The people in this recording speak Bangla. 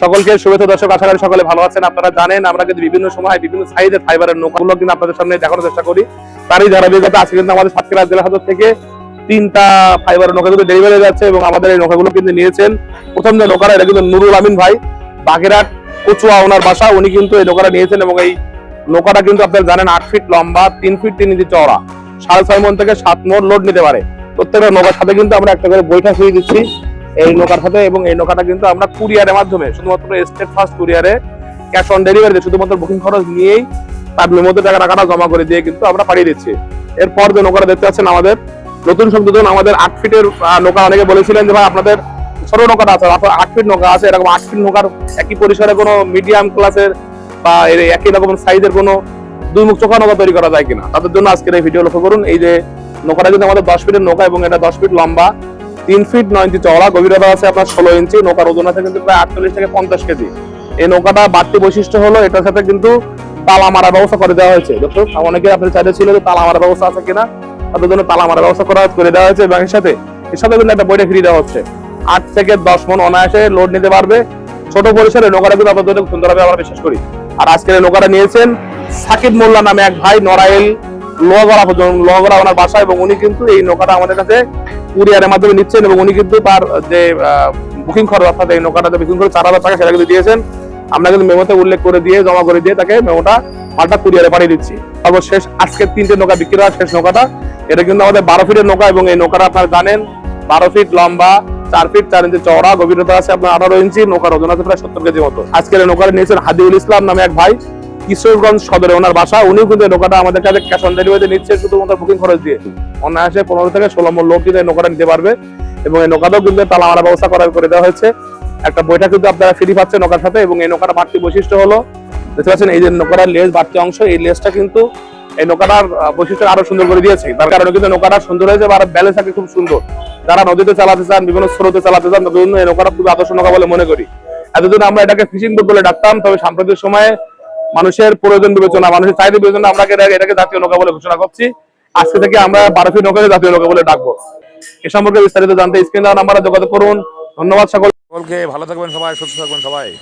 সকলকে শুভেচ্ছা দর্শক, আশা করি সকলে ভালো আছেন। আপনারা জানেন, আমরা কিন্তু বিভিন্ন সময় বিভিন্ন সাইজের ফাইবারের নৌকাগুলো কিন্তু আপনাদের সামনে দেখানোর চেষ্টা করি। তারই ধারাবাহিকতা আজকে কিন্তু আমাদের সাতক্ষীরা জেলা সদর থেকে তিনটা ফাইবারের নৌকা কিন্তু ডেলিভারি যাচ্ছে এবং আমাদের এই নৌকাগুলো কিন্তু নিয়েছেন। প্রথম যে নৌকাটা, এটা কিন্তু নুরুল আমিন ভাই। বাগেরহাট কচুয়া ওনার বাসা, উনি কিন্তু এই নৌকাটা নিয়েছেন এবং এই নৌকাটা কিন্তু আপনারা জানেন, আট ফিট লম্বা, তিন ফিট তিন ইঞ্চি চওড়া। সাড়ে ছয় মন থেকে সাত মন লোড নিতে পারে। প্রত্যেকটা নৌকার সাথে কিন্তু আমরা একটা করে বৈঠা ফ্রি দিচ্ছি। এই নৌকার সাথে এবং এই নৌকাটা কিন্তু আমরা কুরিয়ারের মাধ্যমে, শুধুমাত্র স্টেট ফার্স্ট কুরিয়ারে ক্যাশ অন ডেলিভারিতে শুধুমাত্র বুকিং খরচ নিয়েই তার মধ্যে টাকা টাকাটা জমা করে দিয়ে কিন্তু আমরা পাঠিয়ে দিচ্ছি। এরপর যে নৌকাটা দেখতে পাচ্ছেন আমাদের, নতুন সংযোজন আমাদের আট ফিটের নৌকা অনেকে বলেছিলেন যে ভাই আপনাদের ছোট নৌকাটা আছে আপনার আট ফিট নৌকা আছে, এরকম আট ফিট নৌকার একই পরিসরে কোনো মিডিয়াম ক্লাসের বা একই রকম সাইজের কোনো দুই মুখ চোখা নৌকা তৈরি করা যায় কিনা। তাদের জন্য আজকের এই ভিডিও লক্ষ্য করুন। এই যে নৌকাটা কিন্তু আমাদের দশ ফিটের নৌকা এবং এটা দশ ফিট লম্বা। তিন ফিট নয় ইঞ্চি চওড়া গভীরতা আছে আপনার ষোলো ইঞ্চি নৌকার ওজন আছে কিন্তু প্রায় আটচল্লিশ থেকে পঞ্চাশ কেজি। এই নৌকাটা বাড়তি বৈশিষ্ট্য হলো এটার সাথে কিন্তু তালা মারার ব্যবস্থা করে দেওয়া হয়েছে। দর্শক অনেকে আপনি চাইলে ছিল যে তালা মারার ব্যবস্থা আছে কিনা, তাদের জন্য তালা মারার ব্যবস্থা করা করে দেওয়া হয়েছে এর সাথে এর সাথে কিন্তু একটা বইটা ফ্রি দেওয়া হচ্ছে। আট থেকে দশ মন অনায়াসে লোড নিতে পারবে। ছোট পরিসরে নৌকাটা কিন্তু আপনাদের জন্য সুন্দর আমরা বিশ্বাস করি। আর আজকের এই নৌকাটা নিয়েছেন সাকিব মোল্লা নামে এক ভাই, নড়াইল লোহাগড়া লোহাগড়া ওনার বাসা এবং উনি কিন্তু এই নৌকাটা আমাদের কাছে কুরিয়ারের মাধ্যমে নিচ্ছেন এবং উনি কিন্তু তার যে বুকিং খরচ অর্থাৎ এই নৌকাটাতে বুকিং করে চার হাজার টাকা সেটা কিন্তু দিয়েছেন। আমরা কিন্তু মেমোতে উল্লেখ করে দিয়ে, জমা করে দিয়ে তাকে মেমোটা মালটা কুরিয়ারে পাঠিয়ে দিচ্ছি। সর্বশেষ আজকে তিনটে নৌকা বিক্রি হওয়ার শেষ নৌকাটা। এটা কিন্তু আমাদের বারো ফিটের নৌকা এবং এই নৌকাটা আপনারা জানেন, বারো ফিট লম্বা, চার ফিট চার ইঞ্চি চওড়া, গভীরতা আছে আপনার আঠারো ইঞ্চি, নৌকার ওজন আছে প্রায় সত্তর কেজি মতো। আজকের নৌকাটা নিয়েছেন হাদিউল ইসলাম নামে এক ভাই। কিশোরগঞ্জ সদরে। ওনার বাসা, উনিও কিন্তু নৌকাটা আমাদের কাছে ক্যাশ অন ডেলিভারিতে নিচ্ছে, শুধুমাত্র বুকিং খরচ দিয়ে। অনায়াসে পনেরো থেকে ষোলো মূল লোক কিন্তু নৌকাটা নিতে পারবে। এবং এই নৌকাটাও কিন্তু তালা মারা ব্যবস্থা করা করে দেওয়া হয়েছে। একটা বইটা কিন্তু আপনারা ফ্রি পাচ্ছেন নৌকার সাথে এবং এই নৌকাটা বাড়তি বৈশিষ্ট্য হলো, দেখতে পাচ্ছেন এই যে নৌকাটার লেজ বাড়তি অংশ, এই লেজটা কিন্তু এই নৌকাটার বৈশিষ্ট্য আরও সুন্দর করে দিয়েছে। তার কারণে কিন্তু নৌকাটা সুন্দর হয়েছে আর ব্যালেন্স থাকে খুব সুন্দর। যারা নদীতে চালাতে চান, বিভিন্ন স্রোতে চালাতে চান তাদের জন্য এই নৌকাটা খুবই আদর্শ নৌকা বলে মনে করি। এতদিন আমরা এটাকে ফিশিং বোট বলে ডাকতাম, তবে সাম্প্রতিক সময়ে মানুষের প্রয়োজন বিবেচনা, মানুষের চাহিদা বিবেচনা আমরা এটাকে- জাতীয় নৌকা বলে ঘোষণা করছি। আজকে থেকে আমরা বারো ফিট নৌকাকে জাতীয় নৌকা বলে ডাকবো। এ সম্পর্কে বিস্তারিত জানতে স্ক্রিন নাম্বারে যোগাযোগ করুন। ধন্যবাদ সকল সকলকে ভালো থাকবেন সবাই, সুস্থ থাকবেন সবাই।